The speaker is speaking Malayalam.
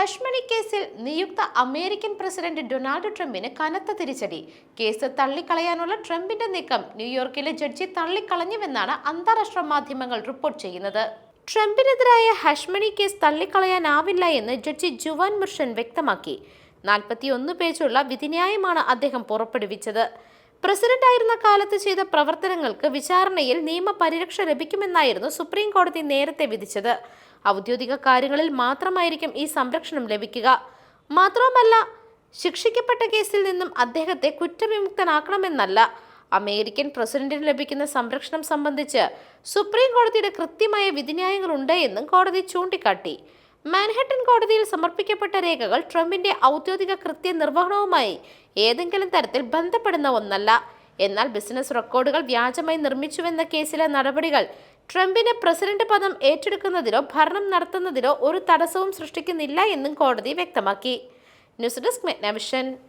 ഹഷ്മണി കേസിൽ നിയുക്ത അമേരിക്കൻ പ്രസിഡന്റ് ഡൊണാൾഡ് ട്രംപിന് കനത്ത തിരിച്ചടി. കേസ് തള്ളിക്കളയാനുള്ള ട്രംപിന്റെ നീക്കം ന്യൂയോർക്കിലെ ജഡ്ജി തള്ളിക്കളഞ്ഞുവെന്നാണ് അന്താരാഷ്ട്ര മാധ്യമങ്ങൾ റിപ്പോർട്ട് ചെയ്യുന്നത്. ട്രംപിനെതിരായ ഹഷ്മണി കേസ് തള്ളിക്കളയാനാവില്ല എന്ന് ജഡ്ജി ജുവാൻ മുർഷൻ വ്യക്തമാക്കി. നാൽപ്പത്തിയൊന്ന് പേജുള്ള വിധിന്യായമാണ് അദ്ദേഹം പുറപ്പെടുവിച്ചത്. പ്രസിഡന്റായിരുന്ന കാലത്ത് ചെയ്ത പ്രവർത്തനങ്ങൾക്ക് വിചാരണയിൽ നിയമപരിരക്ഷ ലഭിക്കുമെന്നായിരുന്നു സുപ്രീം കോടതി നേരത്തെ വിധിച്ചത്. ഔദ്യോഗിക കാര്യങ്ങളിൽ മാത്രമായിരിക്കും ഈ സംരക്ഷണം ലഭിക്കുക. മാത്രവുമല്ല ശിക്ഷിക്കപ്പെട്ട കേസിൽ നിന്നും അദ്ദേഹത്തെ കുറ്റവിമുക്തനാക്കണമെന്നല്ല. അമേരിക്കൻ പ്രസിഡന്റിന് ലഭിക്കുന്ന സംരക്ഷണം സംബന്ധിച്ച് സുപ്രീം കോടതിയുടെ കൃത്യമായ വിധിന്യായങ്ങളുണ്ട് എന്നും കോടതി ചൂണ്ടിക്കാട്ടി. മാൻഹട്ടൻ കോടതിയിൽ സമർപ്പിക്കപ്പെട്ട രേഖകൾ ട്രംപിന്റെ ഔദ്യോഗിക കൃത്യനിർവഹണവുമായി ഏതെങ്കിലും തരത്തിൽ ബന്ധപ്പെടുന്ന ഒന്നല്ല. എന്നാൽ ബിസിനസ് റെക്കോർഡുകൾ വ്യാജമായി നിർമ്മിച്ചുവെന്ന കേസിലെ നടപടികൾ ട്രംപിന് പ്രസിഡന്റ് പദം ഏറ്റെടുക്കുന്നതിലോ ഭരണം നടത്തുന്നതിലോ ഒരു തടസ്സവും സൃഷ്ടിക്കുന്നില്ല എന്നും കോടതി വ്യക്തമാക്കി. News desk മെഗ്നവിഷൻ.